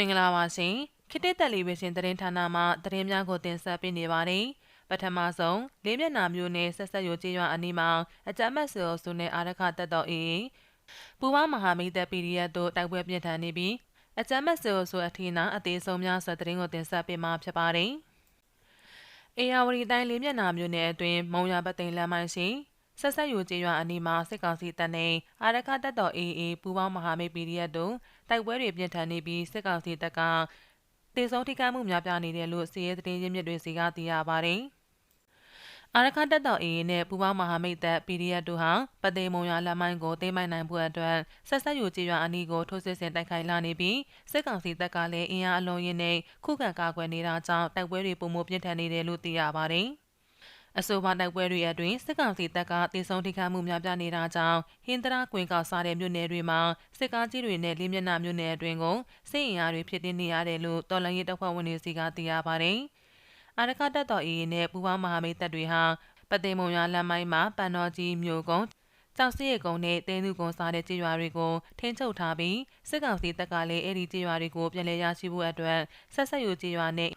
မင်္ဂလာပါရှင်ခေတ်တက်လီဗီရှင်သတင်းဌာနမှသတင်းများကိုတင်ဆက်ပေးနေပါတယ်ပထမဆုံးလေးမျက်နှာမျိုးနဲ့ဆက်ဆက်ရိုကျေးရွာအနီးမှာအကြမ်းမဲ့ဆိုစုနဲ့အာရခတက်တော်အေးပူပေါင်းမဟာမိတ်တပ် PDF တို့တိုက်ပွဲပြင်းထန်နေပြီးအကြမ်းမဲ့ဆိုဆိုအထီးနာအသေးဆုံးများဆိုသတင်းကိုတင်ဆက်ပေးမှာဖြစ်ပါတယ်အေယာဝတီတိုင်းလေးမျက်နှာမျိုးနဲ့အတွင်းမုံရပသိမ်လမ်းမိုင်းရှိဆက်ဆက်ယူကျေးရွာအနီးမှာစစ်ကောင်စီတပ်နဲ့အာရခတပ်တော် AA ပူးပေါင်းမဟာမိတ် PDF တို့ တိုက်ပွဲတွေပြင်းထန်နေပြီးစစ်ကောင်စီတပ်ကတေဆုံးထိခိုက်မှုများပြားနေတယ်လို့စီးရဲသတင်းရင်းမြစ်တွေစီကသိရပါတယ်။အာရခတပ်တော် AA နဲ့ပူးပေါင်းမဟာမိတ်တပ် PDF တို့ဟာပသိမ်မုံရလက်မိုင်းကိုသိမ်းပိုင်နိုင်ဖို့အတွက်ဆက်ဆက်ယူကျေးရွာအနီးကိုထိုးစစ်ဆင်တိုက်ခိုက်လာနေပြီးစစ်ကောင်စီတပ်ကလည်းအင်အားအလုံးရင်းနဲ့ခုခံကာကွယ်နေတာကြောင့်တိုက်ပွဲတွေပုံမှုပြင်းထန်နေတယ်လို့သိရပါတယ်။ အဆိုပါတိုက်ပွဲတွေအတွင်းစစ်ကောင်စီတပ်ကတေဆုံးထိခိုက်မှုများပြားနေတာကြောင့်ဟင်္ဒရာကွင်ကောက်စားတဲ့မြို့နယ်တွေမှာစစ်ကားကြီးတွေနဲ့လေးမျက်နှာမြို့နယ်အတွင်းကိုစစ်အင်အားတွေဖြစ်တင်နေရတယ်လို့တော်လှန်ရေးတပ်ဖွဲ့ဝင်တွေစီကသိရပါတယ်။အာရကတပ်တော်အေးနဲ့ပူးပေါင်းမဟာမိတ်တပ်တွေဟာပသိမ်မုံရလမ်းမိုင်းမှာပန်တော်ကြီးမြို့ကုန်းကြောက်စရကုန်းနဲ့တဲသူကုန်းစားတဲ့ကြေးရွာတွေကိုထိန်းချုပ်ထားပြီးစစ်ကောင်စီတပ်ကလည်းအဲ့ဒီကြေးရွာတွေကိုပြန်လည်ရရှိဖို့အတွက်ဆက်ဆက်ယူကြေးရွာနဲ့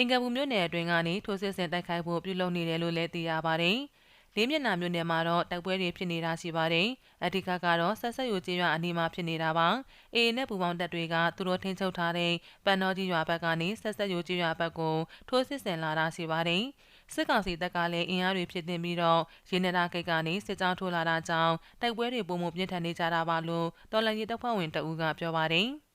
အင်္ဂပူမြို့နယ်အတွင်းကနေထိုးစစ်ဆင်တိုက်ခိုက်ဖို့ပြုလုပ်နေတယ်လို့လည်းသိရပါတယ်။လေးမျက်နှာမြို့နယ်မှာတော့တိုက်ပွဲတွေဖြစ်နေတာရှိပါတယ်။အဓိကကတော့ဆက်ဆက်ယူကျေးရွာအနီးမှာဖြစ်နေတာပါ။အေနဲ့ပူပေါင်းတပ်တွေကသူတို့ထိန်းချုပ်ထားတဲ့ပန်တော်ကြီးရွာဘက်ကနေဆက်ဆက်ယူကျေးရွာဘက်ကိုထိုးစစ်ဆင်လာတာရှိပါတယ်။စစ်ကောင်စီတပ်ကလည်းအင်အားတွေဖြစ်တင်ပြီးတော့ရင်းနေတာကိတ်ကနေစစ်ကြောင်းထိုးလာတာကြောင့်တိုက်ပွဲတွေပုံမှုပြင်းထန်နေကြတာပါလို့တော်လန်ရေးတပ်ဖွဲ့ဝင်တအူးကပြောပါတယ်။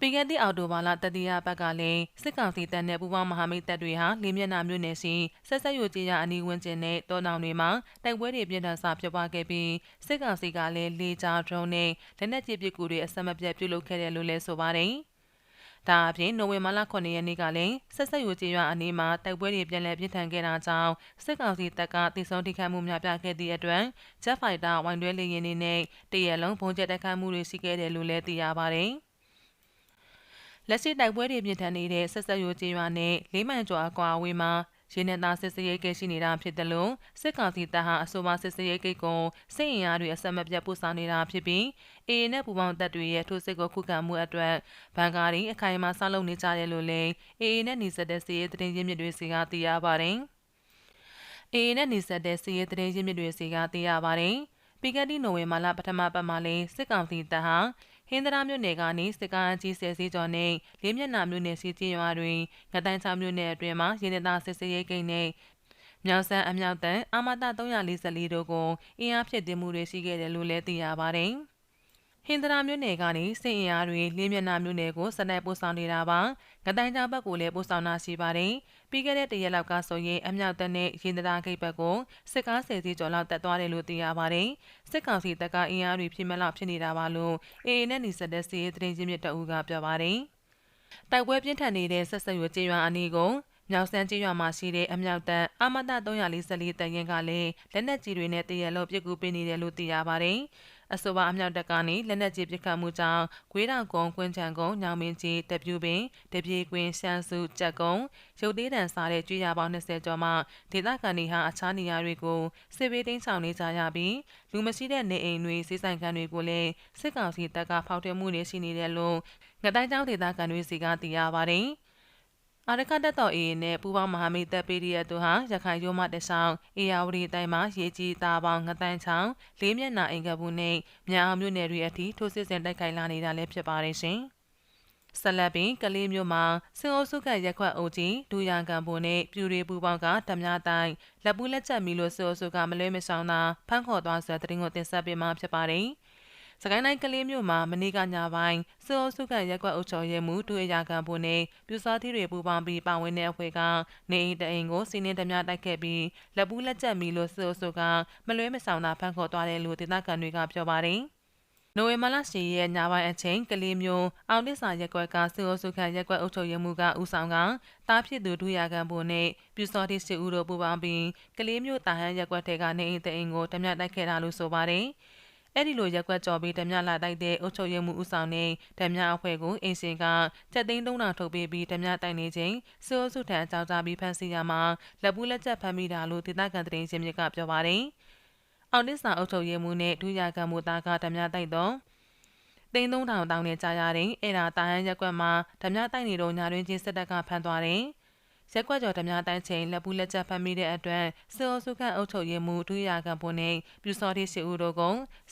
ပြီးခဲ့သည့်အောက်တိုဘာလတတိယပတ်ကလည်းစစ်ကောင်စီတပ်နဲ့ပူးပေါင်းမဟာမိတ်တပ်တွေဟာလေးမျက်နှာမြို့နယ်ရှိဆက်ဆက်ယူကြေးရအနီးဝန်းကျင်နဲ့တောတောင်တွေမှာတိုက်ပွဲတွေပြင်းထန်စွာဖြစ်ပွားခဲ့ပြီးစစ်ကောင်စီကလည်းလေကြောင်းဒရုန်းနဲ့လက်နက်ကြီးပစ်ကူတွေအဆက်မပြတ်ပြုလုပ်ခဲ့တယ်လို့လည်းဆိုပါတယ်။ဒါအပြင်နိုဝင်ဘာလ9ရက်နေ့ကလည်းဆက်ဆက်ယူကျေးရွာအနီးမှာတိုက်ပွဲတွေပြန်လည်ပြင်းထန်ခဲ့တာကြောင့်စစ်ကောင်စီတပ်ကတိစုံထိခိုက်မှုများပြားခဲ့သည့်အတွက်ဂျက်ဖိုက်တာဝိုင်တွဲလေယာဉ်တွေနဲ့တရက်လုံးဘုံကျက်တိုက်ခိုက်မှုတွေရှိခဲ့တယ်လို့လည်းသိရပါတယ်။ လက်ရှိတိုက်ပွဲတွေပြင်းထန်နေတဲ့ဆက်ဆက်ရိုးကျေးရွာနဲ့လေးမိုင်ကျော်အကွာအဝေးမှာရင်းနဲ့သားစစ်စရေးကိတ်ရှိနေတာဖြစ်တယ်လို့စစ်ကောင်စီတပ်ဟာအဆိုပါစစ်စရေးကိတ်ကိုစစ်ရင်အားတွေအဆက်မပြတ်ပို့ဆောင်နေတာဖြစ်ပြီးအေအေနဲ့ပူပေါင်းတပ်တွေရဲ့ထိုးစစ်ကိုခုခံမှုအတွက်ဘန်ကားတွေအခိုင်အမာဆောက်လုပ်နေကြတယ်လို့လည်းအေအေနဲ့နေဆက်တဲ့စစ်ရေးသတင်းရင်းမြစ်တွေစီကသိရပါတယ်။အေအေနဲ့နေဆက်တဲ့စစ်ရေးသတင်းရင်းမြစ်တွေစီကသိရပါတယ်။ပြီးခဲ့တဲ့နိုဝင်ဘာလပထမပတ်မှာလည်းစစ်ကောင်စီတပ်ဟာ ဟင်းသရာမြို့နယ်ကနေစစ်ကားကြီးဆယ်စီးကျော်နဲ့လေးမျက်နှာမြို့နယ်စီကျင်းရွာတွင်ငတိုင်းချောင်းမြို့နယ်အတွင်းမှာရင်းသားစစ်စရေးကိန်းနဲ့မြောက်ဆန်းအမြောက်တန်အာမတ344တို့ကိုအင်အားဖြစ်တင်မှုတွေရှိခဲ့တယ်လို့လည်းသိရပါတယ်။ ဟင်္ဒရာမြို့နယ်ကနေစစ်အင်အားတွေလေးမျက်နှာမြို့နယ်ကိုစနိုက်ပို့ဆောင်နေတာပါ။ငတိုင်းကြားဘက်ကိုလည်းပို့ဆောင်တာရှိပါတယ်။ပြီးခဲ့တဲ့တရက်လောက်ကဆိုရင်အမြောက်တပ်နဲ့ရင်ဒရာဂိတ်ဘက်ကိုစစ်ကားဆယ်စီးကျော်လောက်တက်သွားတယ်လို့သိရပါတယ်။စစ်ကောင်စီတပ်ကအင်အားတွေဖြစ်မဲ့လောက်ဖြစ်နေတာပါလို့အေအေနဲ့နေဆက်တဲ့စီးရေးသတင်းချင်းမြစ်တအူးကပြောပါတယ်။တိုက်ပွဲပြင်းထန်နေတဲ့ဆက်ဆက်ရွေကျေးရွာအနီးကို မြောက်စမ်းကျေးရွာမှာရှိတဲ့အမြောက်တပ်အာမတ344တရင်ကလည်းလက်နက်ကြီးတွေနဲ့တရက်လုံးပစ်ကူပေးနေတယ်လို့သိရပါတယ်။အဆိုပါအမြောက်တပ်ကနေလက်နက်ကြီးပစ်ခတ်မှုကြောင့်ဂွေးတောင်ကုန်းကွင်းချံကုန်းညောင်မင်းကြီးတပြူပင်တပြေကွင်းရှမ်းစုကြက်ကုန်းရုပ်သေးတန်စားတဲ့ကျွေးရပေါင်း20ကျော်မှဒေသခံတွေဟာအခြားနေရာတွေကိုစစ်ဘေးတင်းဆောင်နေကြရပြီးလူမရှိတဲ့နေအိမ်တွေစီးဆိုင်ခံတွေကိုလည်းစစ်ကောင်စီတပ်ကဖောက်ထွင်းမှုတွေရှိနေတယ်လို့ငတိုင်းကျောင်းဒေသခံတွေစီကသိရပါတယ်။ အာရခတက်တော်အေနဲ့ပူပေါင်းမဟာမိတ်တပ်ပေရီယတို့ဟာရခိုင်ရိုးမတဆောင်အေယာဝတီတိုင်းမှာရေကြီးသားပေါင်းငတန်းချောင်းလေးမျက်နှာအင်ကဘူးနဲ့မြောင်မြို့နယ်တွေအထိထိုးစစ်ဆင်တိုက်ခိုက်လာနေတာလည်းဖြစ်ပါတယ်ရှင်။ဆလပ်ပင်ကလေးမျိုးမှာစင်အိုစုကရက်ခွက်အုပ်ကြီးဒူရန်ကံပုံနဲ့ပြူရီပူပေါင်းကဓမြတိုင်းလက်ပူးလက်ချက်မီလို့စင်အိုစုကမလွဲမဆောင်တာဖန့်ခေါ်သွားဆိုတဲ့တင်ကိုတင်ဆက်ပေးမှာဖြစ်ပါတယ်။ စကိုင်းတိုင်းကလေးမြို့မှာမနေ့ကညပိုင်းစေအိုစုခံရက်ကွက်အုပ်ချုပ်ရေးမှူးဒုအရာခံဖို့နဲ့ပြူစောသီးတွေပူပေါင်းပြီးပါဝင်တဲ့အဖွဲ့ကနေအိမ်တအိမ်ကိုစီးနှင်းဓမြတိုက်ခဲ့ပြီးလက်ပူးလက်ချက်မီလို့စေအိုစုကမလွဲမဆောင်တာဖန်ခေါ်သွားတယ်လို့ဒေသခံတွေကပြောပါတယ်။နိုဝင်ဘာလ10ရက်ညပိုင်းအချိန်ကလေးမျိုးအောင်တစ္ဆာရက်ကွက်ကစေအိုစုခံရက်ကွက်အုပ်ချုပ်ရေးမှူးကဦးဆောင်ကတားဖြစ်သူဒုရခံဖို့နဲ့ပြူစောတိစစ်ဦးတို့ပူပေါင်းပြီးကလေးမျိုးတာဟန်ရက်ကွက်ထဲကနေအိမ်တအိမ်ကိုဓမြတိုက်ခဲ့တာလို့ဆိုပါတယ်။ အဲ့ဒီလိုရက်ကွက်ကြော်ပြီးဓမြလာတိုက်တဲ့အုပ်ချုပ်ရေးမှုဦးဆောင်တဲ့ဓမြအဖွဲ့ကိုအင်ရှင်ကချက်သိန်း3000ထုတ်ပေးပြီးဓမြတိုက်နေချိန်စိုးစုထံအကြောင်းကြားပြီးဖမ်းဆီးရမှာလက်ပူးလက်ချက်ဖမ်းမိတာလို့ဒေသခံသတင်းရှင်မြစ်ကပြောပါတယ်။အောင်တစ္ဆာအုပ်ချုပ်ရေးမှုနဲ့ဒုရကံမူသားကဓမြတိုက်တော့သိန်း3000တောင်းနဲ့ကြာရတယ်အဲ့ဒါတာဟန်ရက်ကွက်မှာဓမြတိုက်နေတော့ညာတွင်ချင်းစစ်တပ်ကဖမ်းသွားတယ် ရက်ကွက်ကျော်ဓမြတိုင်းချိန်လက်ပူးလက်ချက်ဖမ်းမိတဲ့အတွက်စေအိုစုခန့်အုပ်ချုပ်ရေးမှူးဒုရကပွန်နဲ့ပြူစော်တီရှိဦးတို့က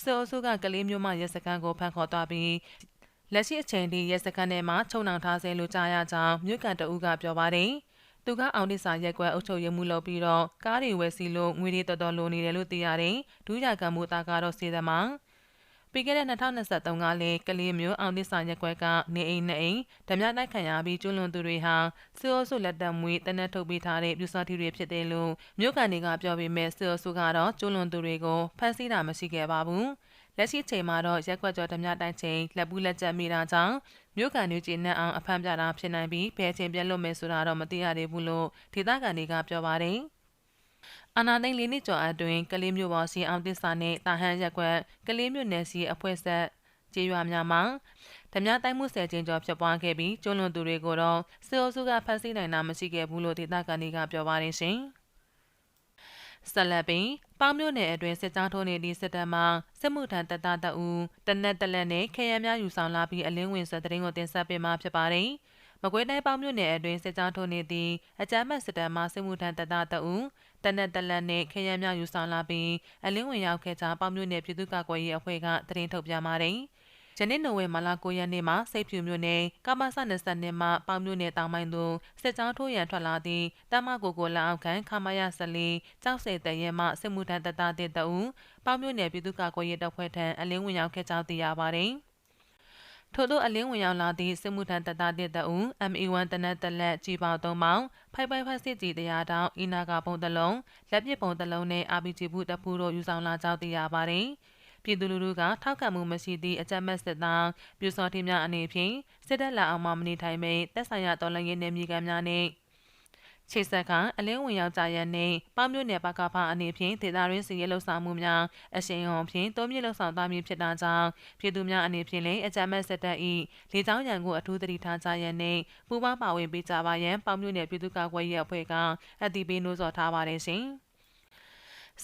စေအိုစုကကလေးမျိုးမှရက်စကန်ကိုဖမ်းခေါ်သွားပြီးလက်ရှိအချိန်ထိရက်စကန်ထဲမှာချုံနှောင်ထားဆဲလို့ကြားရကြောင်းမြို့ကန်တအူးကပြောပါတယ်သူကအောင်ဒီစာရက်ကွက်အုပ်ချုပ်ရေးမှုလုပ်ပြီးတော့ကားတွေဝယ်စီလို့ငွေတွေတော်တော်လိုနေတယ်လို့သိရတယ်။ဒူးရကမှုသားကတော့စေသမား ပြီးခဲ့တဲ့2023ကလည်းကလေးမျိုးအောင်သစ္စာရက်ကွက်ကနေအိမ်နဲ့အိမ်ဓမြတိုက်ခံရပြီးကျွလွန်သူတွေဟာစီအိုဆုလက်တံမွေတနက်ထုတ်ပေးထားတဲ့ပြူစောတိတွေဖြစ်တယ်လို့မြို့ကန်တွေကပြောပေမဲ့စီအိုဆုကတော့ကျွလွန်သူတွေကိုဖမ်းဆီးတာမရှိခဲ့ပါဘူးလက်ရှိချိန်မှာတော့ရက်ကွက်ကျော်ဓမြတိုက်ချိန်လက်ပူးလက်ကျက်မိတာကြောင့်မြို့ကန်တွေကျင်းနဲ့အောင်အဖမ်းပြတာဖြစ်နိုင်ပြီးဘယ်ချိန်ပြတ်လွတ်မယ်ဆိုတာတော့မသိရသေးဘူးလို့ဒေသခံတွေကပြောပါတယ်။ အာနာသိန်းလေးနှစ်ကျော်အတွင်းကလေးမျိုးပေါ်စီအောင်တစ္ဆာနဲ့တာဟန်ရက်ကွက်ကလေးမျိုးနယ်စီအဖွဲ့ဆက်ကျေးရွာများမှာဓမြတိုင်းမှုဆယ်ကျင်းကျော်ဖြစ်ပွားခဲ့ပြီးကျွလွန်သူတွေကိုတော့စေအိုစုကဖမ်းဆီးနိုင်တာမရှိခဲ့ဘူးလို့ဒေသခံတွေကပြောပါတယ်ရှင်။ဆက်လက်ပြီးပေါင်းမြို့နယ်အတွင်းစစ်ကြောင်းထိုးနေသည့်စစ်တပ်မှစစ်မှုထမ်းတပ်သားတအူတနက်တလက်နဲ့ခရမ်းများယူဆောင်လာပြီးအလင်းဝင်ဆွတဲ့တဲ့ရင်ကိုတင်ဆက်ပေးမှာဖြစ်ပါတယ်။မကွေးတိုင်းပေါင်းမြို့နယ်အတွင်းစစ်ကြောင်းထိုးနေသည့်အကြမ်းဖက်စစ်တပ်မှစစ်မှုထမ်းတပ်သားတအူ တနက်တလက်နှင့်ခရမ်းများယူဆောင်လာပြီးအလင်းဝင်ရောက်ခဲ့ကြောင်းပေါင်းမြို့နယ်ပြည်သူ့ကာကွယ်ရေးအဖွဲ့ကသတင်းထုတ်ပြန်ပါတယ်။ဂျနစ်နိုဝင်ဘာလ9ရက်နေ့မှာစိတ်ဖြူမြို့နယ်ကမ္ဘာစ20နှစ်မှပေါင်မြို့နယ်တောင်ပိုင်းသို့စစ်ကြောင်းထိုးရန်ထွက်လာသည့်တမကိုကိုလက်အောက်ခံခမရဆလီကြောက်စေတရဲမှစစ်မှုထမ်းတပ်သားတဲ့တအူပေါင်မြို့နယ်ပြည်သူ့ကာကွယ်ရေးတပ်ဖွဲ့ထံအလင်းဝင်ရောက်ခဲ့ကြောင်းသိရပါတယ်။ ထို့သောအလင်းဝင်ရောက်လာသည့်စစ်မှုထမ်းတပ်သားတစ်တအုံ MA1 တနက်တလက်ကြီးပေါသုံးပေါင်ဖိုက်ဖိုက်ဖက်စစ်ကြီးတရားတောင်အီနာကပုံတလုံးလက်ပစ်ပုံတလုံးနဲ့ RPG ဘူးတပူတို့ယူဆောင်လာကြောင်းသိရပါတယ်ပြည်သူလူထုကထောက်ခံမှုမရှိသည့်အကြမ်းမဲ့စစ်သားပြူစောတိများအနေဖြင့်စစ်တပ်လက်အောက်မှမနေထိုင်ပေတက်ဆိုင်ရာတော်လှန်ရေးနယ်မြေခံများနှင့် ခြေဆက်က အလင်းဝင်ရောက်ကြရန်နှင့်ပေါမြို့နယ်ပကဖအနေဖြင့်ဒေသရင်းစီရဲလှုပ်ဆောင်မှုများအရှိန်ဟုန်ဖြင့်တိုးမြင့်လှုပ်ဆောင်သားမည်ဖြစ်တာကြောင့်ပြည်သူများအနေဖြင့်လည်းအကြမ်းမဲ့စစ်တပ်၏လေကြောင်းရန်ကိုအထူးသတိထားကြရန်နှင့်ပူးပေါင်းပါဝင်ပေးကြပါရန်ပေါမြို့နယ်ပြည်သူ့ကာကွယ်ရေးအဖွဲ့ကအတည်ပြုနှိုးဆော်ထားပါတယ်ရှင်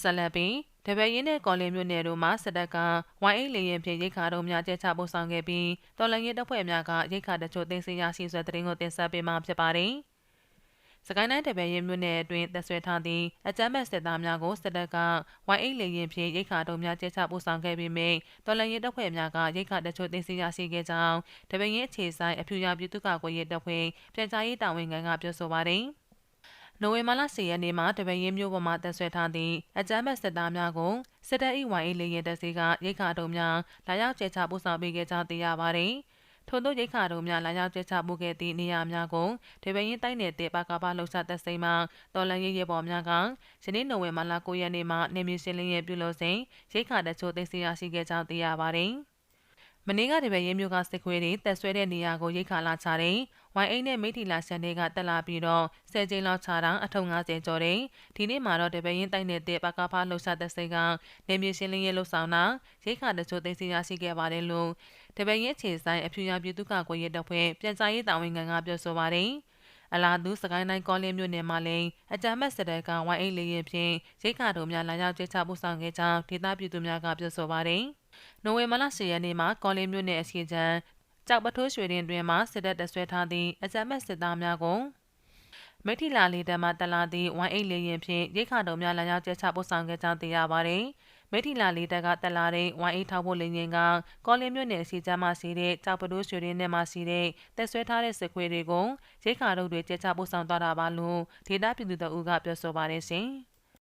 ဆလပီတပည့်ရင်းနဲ့ကော်လင်းမြို့နယ်တို့မှာစစ်တပ်ကဝိုင်းအိတ်လေရင်ဖြင့်ရိတ်ခါတို့များကျဲချပို့ဆောင်ခဲ့ပြီးတော်လန်ရေးတပ်ဖွဲ့များကရိတ်ခါတချို့တင်စီရရှိဆွဲတဲ့ရင်ကိုတင်ဆက်ပေးမှာဖြစ်ပါတယ်။ စကိုင်းတိုင်းတပည့်ရင်မြို့နယ်အတွင်းတပ်ဆွဲထားသည့်အကြမ်းဖက်စစ်သားများကိုစစ်တပ်ကဝိုင်းအိတ်လေရင်ဖြင့်ရိတ်ခါတုံများကျဲချပို့ဆောင်ခဲ့ပြီးမြင်တော်လန်ရေးတပ်ဖွဲ့များကရိတ်ခါတချို့တင်စီရရှိခဲ့ကြောင်းတပည့်ရင်အခြေဆိုင်အဖြူရပြည်သူ့ကာကွယ်ရေးတပ်ဖွဲ့ပြန်ကြားရေးတာဝန်ခံကပြောဆိုပါတယ်နိုဝင်ဘာလ10ရက်နေ့မှာတပည့်ရင်မြို့ပေါ်မှာတပ်ဆွဲထားသည့်အကြမ်းဖက်စစ်သားများကိုစစ်တပ်၏ဝိုင်းအိတ်လေရင်တပ်စီကရိတ်ခါတုံများလာရောက်ကျဲချပို့ဆောင်ပေးခဲ့ကြောင်းသိရပါတယ်။ ထို့သောရိတ်ခါတို့များလာရောက်ကျချမှုခဲ့သည့်နေရာများကိုဒေဝရင်တိုင်းနယ်တဲ့ပါကပါလှုပ်ရှားသက်စိမ်မှတော်လန်ရေးရဲပေါ်များကယနေ့နိုဝင်ဘာလ9ရက်နေ့မှနေမျိုးရှင်းလင်းရေးပြုလုပ်စဉ်ရိတ်ခါတချို့သိသိရရှိခဲ့ကြောင်းသိရပါတယ်။ မနေ့ကတပည့်ရဲမျိုးကစစ်ခွေးတွေတက်ဆွဲတဲ့နေရာကိုရိတ်ခါလာချတဲ့ဝိုင်အိတ်နဲ့မိထီလာရှန်တွေကတက်လာပြီးတော့ဆယ်ကျင်းလောက်ချတာအထုံ90ကျော်တယ်ဒီနေ့မှာတော့တပည့်ရင်တိုက်နေတဲ့ပကဖားလှုပ်ရှားတဲ့စိတ်ကနေမြေရှင်းလင်းရေးလှုပ်ဆောင်တာရိတ်ခါတချို့သိသိရရှိခဲ့ပါတယ်လို့တပည့်ရင်ခြေဆိုင်အဖြူရပြည်သူ့ကာကွယ်ရေးတပ်ဖွဲ့ပြန်ကြားရေးတာဝန်ခံကပြောဆိုပါတယ် အလားတူစကိုင်းတိုင်းကောလင်းမြို့နယ်မှာလည်းအကြမ်းမဲ့စစ်တပ်ကဝိုင်းအိတ်လေးရင်ဖြင့်ရိတ်ခါတို့များလာရောက်ကျချပို့ဆောင်ခဲ့ကြောင်းဒေသပြည်သူများကပြောဆိုပါတယ်။နိုဝင်ဘာလ10ရက်နေ့မှာကော်လင်းမြို့နယ်အစီအကျန်းကြောက်ပထိုးရွှေရင်တွင်မှစစ်တပ်တဆွဲထားသည့်အကြမ်းမဲ့စစ်သားများကိုမိထီလာလေးတမတလာသည့်ဝိုင်းအိတ်လေးရင်ဖြင့်ရိတ်ခါတုံများလာရောက်ကျချပို့ဆောင်ခဲ့ကြောင်းသိရပါတယ်။ မိထီလာလေးတကတက်လာတဲ့ဝိုင်းအိတ်ထောက်ဖို့လင်းရင်ကကော်လင်းမြို့နယ်အစီအကျန်းမှရှိတဲ့ကြောက်ပထိုးရွှေရင်နဲ့မှရှိတဲ့တက်ဆွဲထားတဲ့စစ်ခွေးတွေကိုရိတ်ခါတုံတွေကျချပို့ဆောင်သွားတာပါလို့ဒေတာပြည်သူတို့ကပြောဆိုပါတယ်ရှင်။